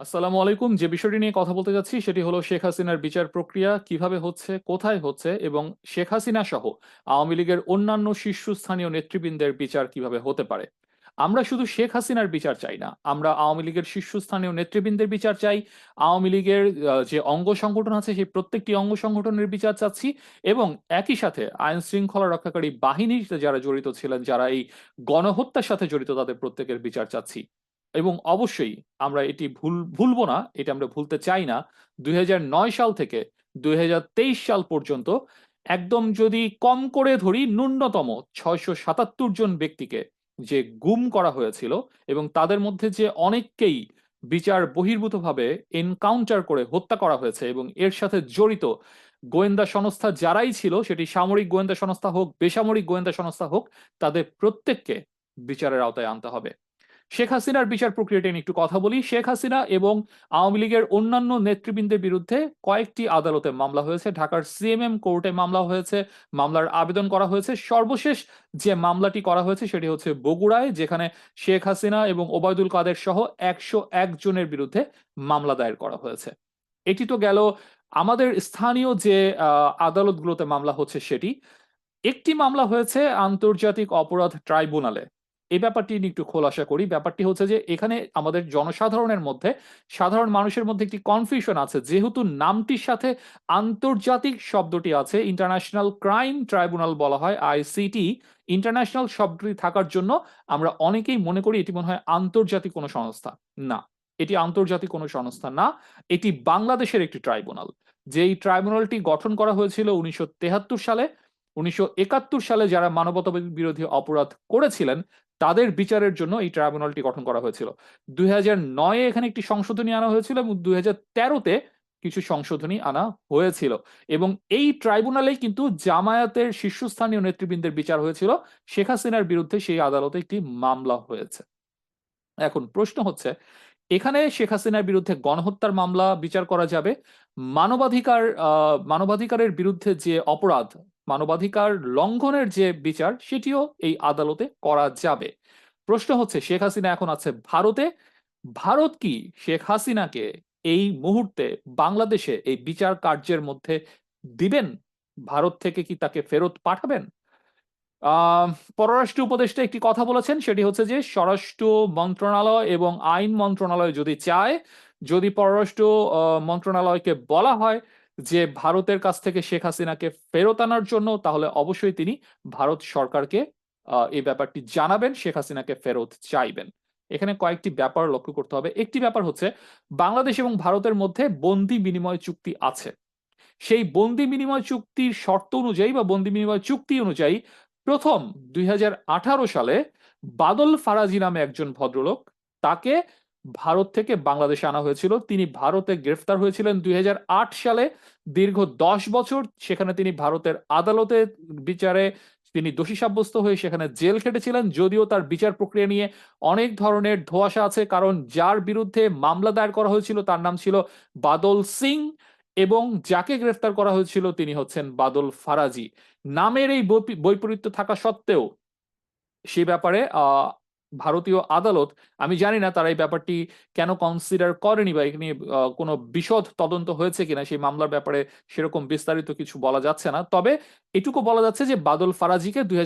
আসসালামু আলাইকুম। যে বিষয়টি নিয়ে কথা বলতে যাচ্ছি সেটি হলো শেখ হাসিনার বিচার প্রক্রিয়া, কীভাবে হচ্ছে, কোথায় হচ্ছে এবং শেখ হাসিনা সহ আওয়ামী লীগের অন্যান্য শীর্ষস্থানীয় নেতৃবৃন্দের বিচার কীভাবে হতে পারে? আমরা শুধু শেখ হাসিনার বিচার চাই না, আমরা আওয়ামী লীগের শীর্ষস্থানীয় নেতৃবৃন্দের বিচার চাই, আওয়ামী লীগের যে অঙ্গ সংগঠন আছে সেই প্রত্যেকটি অঙ্গ সংগঠনের বিচার চাচ্ছি এবং একই সাথে আইন শৃঙ্খলা রক্ষাকারী বাহিনীতে যারা জড়িত ছিলেন, যারা এই গণহত্যার সাথে জড়িত তাদের প্রত্যেকের বিচার চাচ্ছি। এবং অবশ্যই আমরা এটি ভুল, ভুলবো না, এটা আমরা ভুলতে চাই না। দুই হাজার নয় সাল থেকে দুই হাজার তেইশ সাল পর্যন্ত একদম যদি কম করে ধরি ন্যূনতম ছয়শো সাতাত্তর জন ব্যক্তিকে যে গুম করা হয়েছিল এবং তাদের মধ্যে যে অনেককেই বিচার বহির্ভূতভাবে এনকাউন্টার করে হত্যা করা হয়েছে এবং এর সাথে জড়িত গোয়েন্দা সংস্থা যারাই ছিল, সেটি সামরিক গোয়েন্দা সংস্থা হোক, বেসামরিক গোয়েন্দা সংস্থা হোক, তাদের প্রত্যেককে বিচারের আওতায় আনতে হবে। শেখ হাসিনার বিচার প্রক্রিয়াটি নিয়ে একটু কথা বলি। শেখ হাসিনা এবং আওয়ামী লীগের অন্যান্য নেতৃবৃন্দের বিরুদ্ধে কয়েকটি আদালতে মামলা হয়েছে। ঢাকার সিএমএম কোর্টে মামলা হয়েছে, মামলার আবেদন করা হয়েছে। সর্বশেষ যে মামলাটি করা হয়েছে সেটি হচ্ছে বগুড়ায়, যেখানে শেখ হাসিনা এবং ওবায়দুল কাদের সহ একশো এক জনের বিরুদ্ধে মামলা দায়ের করা হয়েছে। এটি তো গেল আমাদের স্থানীয় যে আদালতগুলোতে মামলা হচ্ছে সেটি। একটি মামলা হয়েছে আন্তর্জাতিক অপরাধ ট্রাইব্যুনালে। এই ব্যাপারটি নিয়ে একটু খোলাসা করি। ব্যাপারটি হচ্ছে যে, এখানে আমাদের জনসাধারণের মধ্যে সাধারণ মানুষের মধ্যে একটি কনফিউশন আছে। যেহেতু নামটির সাথে আন্তর্জাতিক শব্দটি আছে ইন্টারন্যাশনাল ক্রাইম ট্রাইব্যুনাল বলা হয় আইসিটি ইন্টারন্যাশনাল শব্দটি থাকার জন্য আমরা অনেকেই মনে করি এটি মনে হয় আন্তর্জাতিক কোনো সংস্থা। না, এটি আন্তর্জাতিক কোনো সংস্থা না, এটি বাংলাদেশের একটি ট্রাইব্যুনাল। যে যেই ট্রাইব্যুনালটি গঠন করা হয়েছিল উনিশশো সালে, উনিশশো একাত্তর সালে যারা মানবতা বিরোধী অপরাধ করেছিলেন তাদের বিচারের জন্য এই ট্রাইব্যুনালটি গঠন করা হয়েছিল। দুই নয়ে এখানে একটি সংশোধনী আনা হয়েছিল এবং দুই হাজার কিছু সংশোধনী আনা হয়েছিল। এবং এই ট্রাইব্যুনালেই কিন্তু জামায়াতের শীর্ষস্থানীয় নেতৃবৃন্দের বিচার হয়েছিল। শেখ হাসিনার বিরুদ্ধে সেই আদালতে একটি মামলা হয়েছে। এখন প্রশ্ন হচ্ছে, এখানে শেখ হাসিনার বিরুদ্ধে গণহত্যার মামলা বিচার করা যাবে? মানবাধিকার মানবাধিকারের বিরুদ্ধে যে অপরাধ মানবাধিকার লঙ্ঘনের যে বিচার, সেটিও এই আদালতে করা যাবে। প্রশ্ন হচ্ছে, শেখ হাসিনা এখন আছে ভারতে? ভারত কি শেখ হাসিনাকে এই মুহূর্তে বাংলাদেশে এই বিচার কার্যের মধ্যে দিবেন? ভারত থেকে কি তাকে ফেরত পাঠাবেন? পররাষ্ট্র উপদেষ্টা একটি কথা বলেছেন, সেটি হচ্ছে যে, স্বরাষ্ট্র মন্ত্রণালয় এবং আইন মন্ত্রণালয় যদি চায়, যদি পররাষ্ট্র মন্ত্রণালয়কে বলা হয় যে ভারতের কাছ থেকে শেখ হাসিনাকে ফেরত আনার জন্য, তাহলে অবশ্যই তিনি ভারত সরকারকে এই ব্যাপারটি জানাবেন, শেখ হাসিনাকে ফেরত চাইবেন। এখানে কয়েকটি ব্যাপার লক্ষ্য করতে হবে। একটি ব্যাপার হচ্ছে, বাংলাদেশ এবং ভারতের মধ্যে বন্দি বিনিময় চুক্তি আছে। সেই বন্দি বিনিময় চুক্তির শর্ত অনুযায়ী বা বন্দি বিনিময় চুক্তি অনুযায়ী, প্রথম দুই হাজার আঠারো সালে বাদল ফারাজি নামে একজন ভদ্রলোক, তাকে ভারত থেকে বাংলাদেশে আনা হয়েছিল। তিনি ভারতে গ্রেফতার হয়েছিলেন দুই হাজার আট সালে। দীর্ঘ দশ বছর সেখানে তিনি ভারতের আদালতে বিচারে তিনি দোষী সাব্যস্ত হয়ে সেখানে জেল খেটেছিলেন। যদিও তার বিচার প্রক্রিয়া নিয়ে অনেক ধরনের ধোঁয়াশা আছে, কারণ যার বিরুদ্ধে মামলা দায়ের করা হয়েছিল তার নাম ছিল বাদল সিং এবং যাকে গ্রেফতার করা হয়েছিল তিনি হচ্ছেন বাদল ফারাজি। নামের এই বৈপি- বৈপরীত্য থাকা সত্ত্বেও সে ব্যাপারে ভারতীয় আদালত, আমি জানি না তারা এই ব্যাপারটি কেন কনসিডার করেনি বা এখানে কোনো বিশদ তদন্ত হয়েছে কিনা, সেই মামলার ব্যাপারে সেরকম বিস্তারিত কিছু বলা যাচ্ছে না। তবে এটুকু বলা যাচ্ছে যে বাদল ফারাজিকে দুই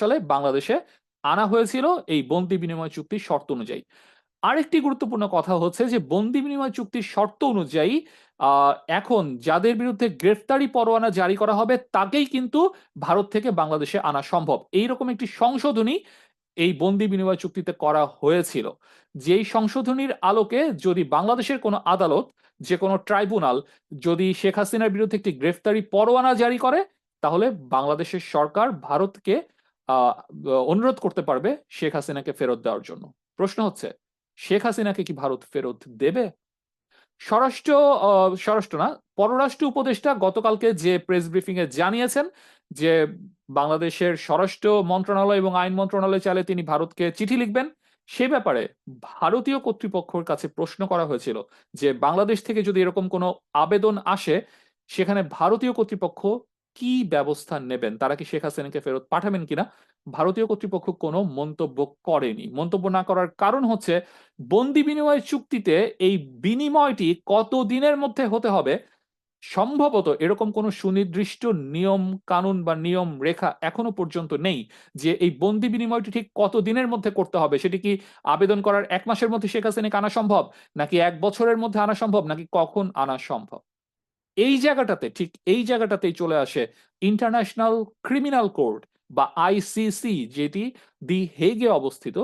সালে বাংলাদেশে আনা হয়েছিল এই বন্দি বিনিময় চুক্তির শর্ত অনুযায়ী। আরেকটি গুরুত্বপূর্ণ কথা হচ্ছে যে বন্দি বিনিময় চুক্তির শর্ত অনুযায়ী এখন যাদের বিরুদ্ধে গ্রেফতারি পরোয়ানা জারি করা হবে, তাকেই কিন্তু ভারত থেকে বাংলাদেশে আনা সম্ভব। এইরকম একটি সংশোধনী এই বন্দি বিনিময় চুক্তিতে করা হয়েছিল। যেই সংশোধনীর আলোকে যদি বাংলাদেশের কোনো আদালত, যে কোনো ট্রাইব্যুনাল যদি শেখ হাসিনার বিরুদ্ধে একটি গ্রেফতারি পরোয়ানা জারি করে, তাহলে বাংলাদেশের সরকার ভারতকে অনুরোধ করতে পারবে শেখ হাসিনাকে ফেরত দেওয়ার জন্য। প্রশ্ন হচ্ছে, শেখ হাসিনাকে কি ভারত ফেরত দেবে? স্বরাষ্ট্র স্বরাষ্ট্র না, পররাষ্ট্র উপদেষ্টা গতকালকে যে প্রেস ব্রিফিং এ জানিয়েছেন যে বাংলাদেশের স্বরাষ্ট্র মন্ত্রণালয় এবং আইন মন্ত্রণালয় চাইলে তিনি ভারতকে চিঠি লিখবেন। সে ব্যাপারে ভারতীয় কর্তৃপক্ষের কাছে প্রশ্ন করা হয়েছিল যে, বাংলাদেশ থেকে যদি এরকম কোনো আবেদন আসে, সেখানে ভারতীয় কর্তৃপক্ষ কি ব্যবস্থা নেবেন? তারা কি শেখ হাসিনাকে ফেরত পাঠাবেন কিনা? ভারতীয় কর্তৃপক্ষ কোনো মন্তব্য করেনি। মন্তব্য না করার কারণ হচ্ছে, বন্দি বিনিময় চুক্তিতে এই বিনিময়টি কত দিনের মধ্যে হতে হবে সম্ভবত এরকম কোনো সুনির্দিষ্ট নিয়ম কানুন বা নিয়ম রেখা এখনও পর্যন্ত নেই যে এই বন্দি বিনিময়টি ঠিক কত দিনের মধ্যে করতে হবে? সেটি কি আবেদন করার এক মাসের মধ্যে শেখ হাসিনাকে আনা সম্ভব? নাকি এক বছরের মধ্যে আনা সম্ভব? নাকি কখন আনা সম্ভব? এই জায়গাটাতে, ঠিক এই জায়গাটাতেই চলে আসে ইন্টারন্যাশনাল ক্রিমিনাল কোর্ট বা আইসিসি যেটি দি হেগে অবস্থিত,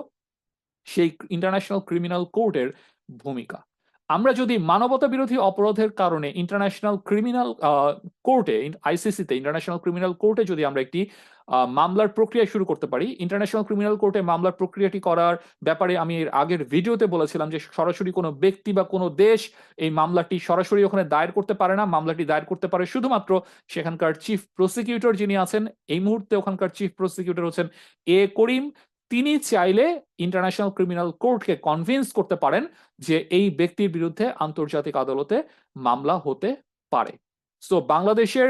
সেই ইন্টারন্যাশনাল ক্রিমিনাল কোর্টের ভূমিকা। আমরা যদি মানবতা বিরোধী অপরাধের কারণে ইন্টারন্যাশনাল ক্রিমিনাল কোর্টে আইসিসিতে ইন্টারন্যাশনাল ক্রিমিনাল কোর্টে যদি আমরা একটি মামলার প্রক্রিয়া শুরু করতে পারি ইন্টারন্যাশনাল ক্রিমিনাল কোর্টে মামলার প্রক্রিয়াটি করার ব্যাপারে আমি এর আগের ভিডিওতে বলেছিলাম যে সরাসরি কোনো ব্যক্তি বা কোনো দেশ এই মামলাটি সরাসরি ওখানে দায়ের করতে পারে না। মামলাটি দায়ের করতে পারে শুধুমাত্র সেখানকার চিফ প্রসিকিউটর যিনি আছেন, এই মুহূর্তে ওখানকার চিফ প্রসিকিউটর হচ্ছেন এ করিম। তিনি চাইলে ইন্টারন্যাশনাল ক্রিমিনাল কোর্টকে কনভিন্স করতে পারেন যে এই ব্যক্তির বিরুদ্ধে আন্তর্জাতিক আদালতে মামলা হতে পারে। সো বাংলাদেশের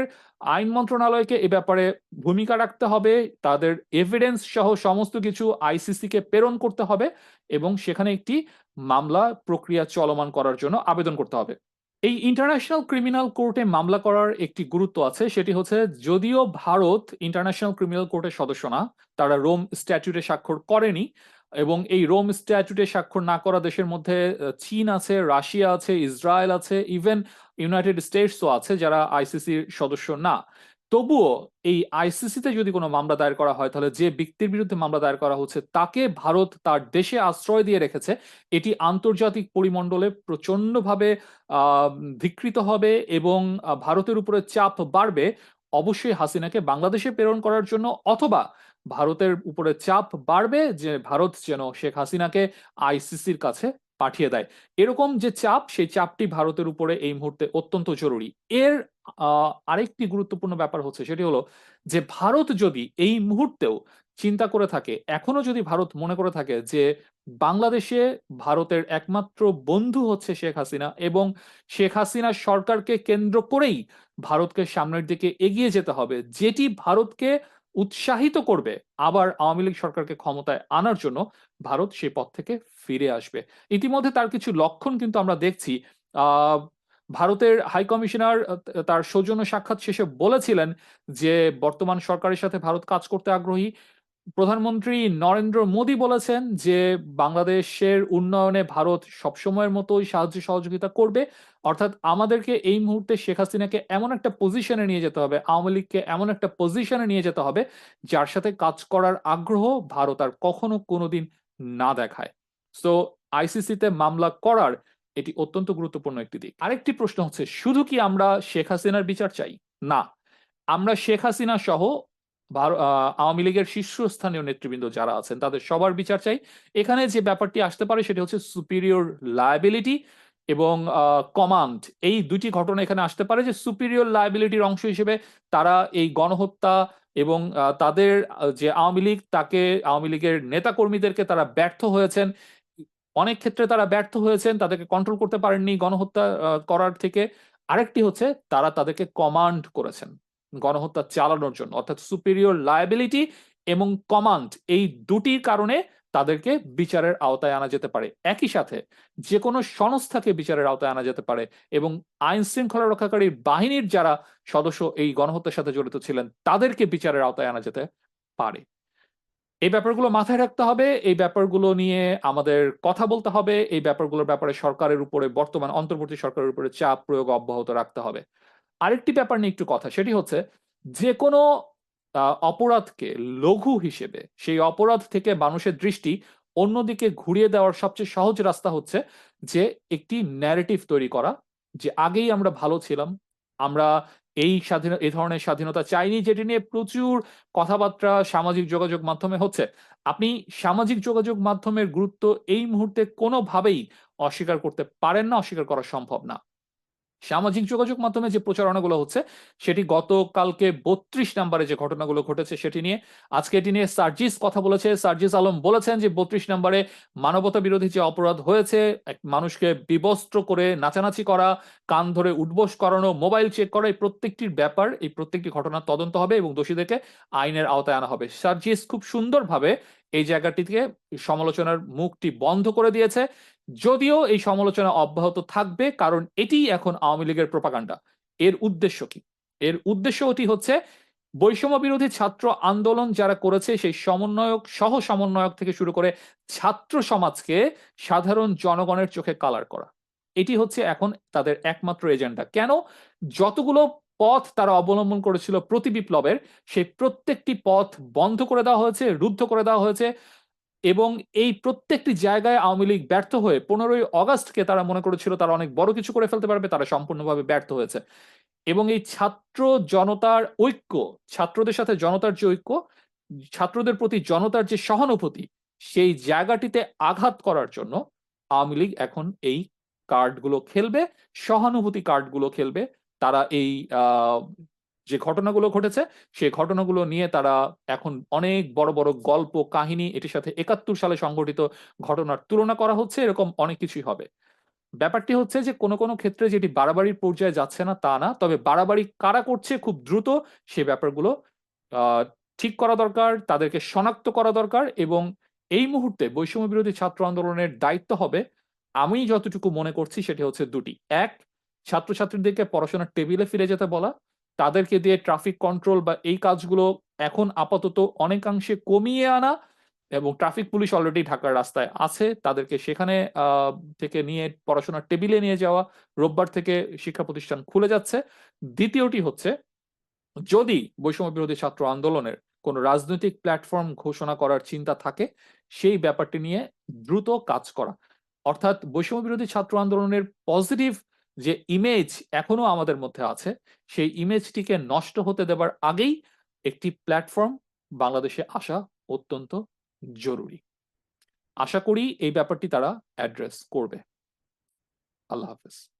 আইন মন্ত্রণালয়কে এ ব্যাপারে ভূমিকা রাখতে হবে, তাদের এভিডেন্স সহ সমস্ত কিছু আইসিসি কে প্রেরণ করতে হবে এবং সেখানে একটি মামলা প্রক্রিয়া চলমান করার জন্য আবেদন করতে হবে। এই ইন্টারন্যাশনাল ক্রিমিনাল কোর্টে মামলা করার একটি গুরুত্ব আছে, সেটি হচ্ছে যদিও ভারত ইন্টারন্যাশনাল ক্রিমিনাল কোর্টের সদস্য না, তারা রোম স্ট্যাচুটে স্বাক্ষর করেনি এবং এই রোম স্ট্যাচুটে স্বাক্ষর না করা দেশের মধ্যে চীন আছে, রাশিয়া আছে, ইসরায়েল আছে ইভেন ইউনাইটেড স্টেটসও আছে যারা আইসিসির সদস্য না। তবুও এই আইসিসিতে যদি কোনো মামলা দায়ের করা হয়, তাহলে যে ব্যক্তির বিরুদ্ধে মামলা দায়ের করা হচ্ছে, তাকে ভারত তার দেশে আশ্রয় দিয়ে রেখেছে। এটি আন্তর্জাতিক পরিমণ্ডলে প্রচন্ডভাবে আহ ধিকৃত হবে এবং ভারতের উপরে চাপ বাড়বে। অবশ্যই হাসিনাকে বাংলাদেশে প্রেরণ করার জন্য অথবা ভারতের উপরে চাপ বাড়বে যে ভারত যেন শেখ হাসিনাকে আইসিসির কাছে পাঠিয়ে দেয়। এরকম যে চাপ, সেই চাপটি ভারতের উপরে এই মুহূর্তে অত্যন্ত জরুরি। এর আরেকটি গুরুত্বপূর্ণ ব্যাপার হচ্ছে সেটি হলো যে ভারত যদি এই মুহূর্তেও চিন্তা করে থাকে, এখনও যদি ভারত মনে করে থাকে যে বাংলাদেশে ভারতের একমাত্র বন্ধু হচ্ছে শেখ হাসিনা এবং শেখ হাসিনা সরকারকে কেন্দ্র করেই ভারতকে সামনের দিকে এগিয়ে যেতে হবে, যেটি ভারতকে উৎসাহিত করবে আবার আওয়ামী লীগ সরকারকে ক্ষমতায় আনার জন্য ভারত সেই পথ থেকে ফিরে আসবে। ইতিমধ্যে তার কিছু লক্ষণ কিন্তু আমরা দেখছি। ভারতের হাই কমিশনার তার সৌজন্য সাক্ষাৎ শেষে বলেছিলেন যে, বর্তমান সরকারের সাথে ভারত কাজ করতে আগ্রহী। প্রধানমন্ত্রী নরেন্দ্র মোদী বলেছেন যে, বাংলাদেশের উন্নয়নে ভারত সবসময়ের মতোই সাহায্য সহযোগিতা করবে। অর্থাৎ আমাদেরকে এই মুহূর্তে শেখ হাসিনাকে এমন একটা পজিশনে নিয়ে যেতে হবে, আওয়ামী লীগকে এমন একটা পজিশনে নিয়ে যেতে হবে, যার সাথে কাজ করার আগ্রহ ভারত আর কখনো কোনোদিন না দেখায়। সো আইসিসিতে মামলা করার এটি অত্যন্ত গুরুত্বপূর্ণ একটি দিক। আরেকটি প্রশ্ন হচ্ছে, শুধু কি আমরা শেখ হাসিনার বিচার চাই? না। আমরা শেখ হাসিনা সহ আওয়ামী লীগের শীর্ষস্থানীয় নেতৃবৃন্দ যারা আছেন, তাদের সবার বিচার চাই। এখানে যে ব্যাপারটি আসতে পারে, সেটি হচ্ছে সুপিরিয়র লায়াবিলিটি এবং কমান্ড এই দুটি ঘটনা এখানে আসতে পারে যে সুপিরিয়র লায়াবিলিটির অংশ হিসেবে তারা এই গণহত্যা এবং তাদের যে আওয়ামী লীগ, তাকে আওয়ামী লীগের নেতা কর্মীদেরকে তারা ব্যর্থ হয়েছেন অনেক ক্ষেত্রে তারা ব্যর্থ হয়েছেন, তাদেরকে কন্ট্রোল করতে পারেননি গণহত্যা করার থেকে। আরেকটি হচ্ছে তারা তাদেরকে কমান্ড করেছেন গণহত্যা চালানোর জন্য, অর্থাৎ সুপিরিয়র লায়াবিলিটি এবং কমান্ড এই দুটির কারণে তাদেরকে বিচারের আওতায় আনা যেতে পারে। একই সাথে যে কোনো সংস্থাকে বিচারের আওতায় আনা যেতে পারে এবং আইন শৃঙ্খলা রক্ষাকারী বাহিনীর যারা সদস্য এই গণহত্যার সাথে জড়িত ছিলেন, তাদেরকে বিচারের আওতায় আনা যেতে পারে। এই ব্যাপারগুলো মাথায় রাখতে হবে, এই ব্যাপারগুলো নিয়ে আমাদের কথা বলতে হবে, এই ব্যাপারগুলোর ব্যাপারে সরকারের উপরে, বর্তমান অন্তর্বর্তী সরকারের উপরে চাপ প্রয়োগ অব্যাহত রাখতে হবে। আরেকটি ব্যাপার নিয়ে একটু কথা, সেটি হচ্ছে যে কোনো অপরাধকে লঘু হিসেবে, সেই অপরাধ থেকে মানুষের দৃষ্টি অন্যদিকে ঘুরিয়ে দেওয়ার সবচেয়ে সহজ রাস্তা হচ্ছে যে একটি ন্যারেটিভ তৈরি করা, যে আগেই আমরা ভালো ছিলাম, আমরা এই স্বাধীন, এই ধরনের স্বাধীনতা চাইনি, যেটি নিয়ে প্রচুর কথাবার্তা, সামাজিক যোগাযোগ মাধ্যমে হচ্ছে। আপনি সামাজিক যোগাযোগ মাধ্যমের গুরুত্ব এই মুহূর্তে কোনোভাবেই অস্বীকার করতে পারেন না, অস্বীকার করা সম্ভব না। সামাজিক যোগাযোগ মাধ্যমে যে প্রচারণাগুলো হচ্ছে, সেটি গতকালকে বত্রিশ নম্বরে যে ঘটনাগুলো ঘটেছে সেটি নিয়ে আজকে এটি নিয়ে সার্জিস কথা বলেছে। সার্জিস আলম বলেছেন যে বত্রিশ নম্বরে মানবতা বিরোধী যে অপরাধ হয়েছে, এক মানুষকে বিবস্ত্র করে নাচানাচি করা, কান ধরে উঠবোস করানো, মোবাইল চেক করা, এই প্রত্যেকটির ব্যাপার, এই প্রত্যেকটি ঘটনার তদন্ত হবে এবং দোষীদেরকে আইনের আওতায় আনা হবে। সার্জিস খুব সুন্দরভাবে এই জায়গাটিকে সমালোচনার মুখটি বন্ধ করে দিয়েছে। যদিও এই সমালোচনা অব্যাহত থাকবে, কারণ এটি এখন আওয়ামী লীগের প্রপাগান্ডা। এর উদ্দেশ্য কি? এর উদ্দেশ্যটি হচ্ছে বৈষম্য বিরোধী ছাত্র আন্দোলন যারা করেছে, সেই সমন্বয়ক সহ সমন্বয়ক থেকে শুরু করে ছাত্র সমাজকে সাধারণ জনগণের চোখে কালার করা। এটি হচ্ছে এখন তাদের একমাত্র এজেন্ডা। কেন? যতগুলো পথ তারা অবলম্বন করেছিল প্রতি বিপ্লবের, সেই প্রত্যেকটি পথ বন্ধ করে দেওয়া হয়েছে, রুদ্ধ করে দেওয়া হয়েছে। এবং এই প্রত্যেকটি জায়গায় আওয়ামী লীগ ব্যর্থ হয়ে পনেরোই অগস্টকে তারা মনে করেছিল তারা অনেক বড় কিছু করে ফেলতে পারবে, তারা সম্পূর্ণভাবে ব্যর্থ হয়েছে। এবং এই ছাত্র জনতার ঐক্য, ছাত্রদের সাথে জনতার যে ঐক্য, ছাত্রদের প্রতি জনতার যে সহানুভূতি, সেই জায়গাটিতে আঘাত করার জন্য আওয়ামী লীগ এখন এই কার্ডগুলো খেলবে, সহানুভূতি কার্ডগুলো খেলবে। তারা এই যে ঘটনাগুলো ঘটেছে সেই ঘটনাগুলো নিয়ে তারা এখন অনেক বড় বড় গল্প, কাহিনী এটির সাথে একাত্তর সালে সংঘটিত ঘটনার তুলনা করা হচ্ছে, এরকম অনেক কিছুই হবে। ব্যাপারটি হচ্ছে যে কোনো কোনো ক্ষেত্রে যেটি বাড়াবাড়ির পর্যায়ে যাচ্ছে না, তা না। তবে বাড়াবাড়ি কারা করছে খুব দ্রুত, সে ব্যাপারগুলো ঠিক করা দরকার, তাদেরকে শনাক্ত করা দরকার এবং এই মুহূর্তে বৈষম্য বিরোধী ছাত্র আন্দোলনের দায়িত্ব হবে। আমি যতটুকু মনে করছি সেটি হচ্ছে দুটি। এক, ছাত্রছাত্রীদেরকে পড়াশোনার টেবিলে ফিরে যেতে বলা। তাদেরকে দিয়ে ট্রাফিক কন্ট্রোল বা এই কাজগুলো এখন আপাতত অনেকাংশে কমিয়ে আনা এবং ট্রাফিক পুলিশ অলরেডি ঢাকার রাস্তায় আছে। তাদেরকে সেখানে থেকে নিয়ে পড়াশোনার টেবিলে নিয়ে যাওয়া রোববার থেকে শিক্ষা প্রতিষ্ঠান খুলে যাচ্ছে। দ্বিতীয়টি হচ্ছে, যদি বৈষম্য বিরোধী ছাত্র আন্দোলনের কোনো রাজনৈতিক প্ল্যাটফর্ম ঘোষণা করার চিন্তা থাকে, সেই ব্যাপারটি নিয়ে দ্রুত কাজ করা। অর্থাৎ বৈষম্য বিরোধী ছাত্র আন্দোলনের পজিটিভ যে ইমেজ এখনও আমাদের মধ্যে আছে, সেই ইমেজটিকে নষ্ট হতে দেবার আগেই একটি প্ল্যাটফর্ম বাংলাদেশে আসা অত্যন্ত জরুরি। আশা করি এই ব্যাপারটি তারা অ্যাড্রেস করবে। আল্লাহ হাফেজ।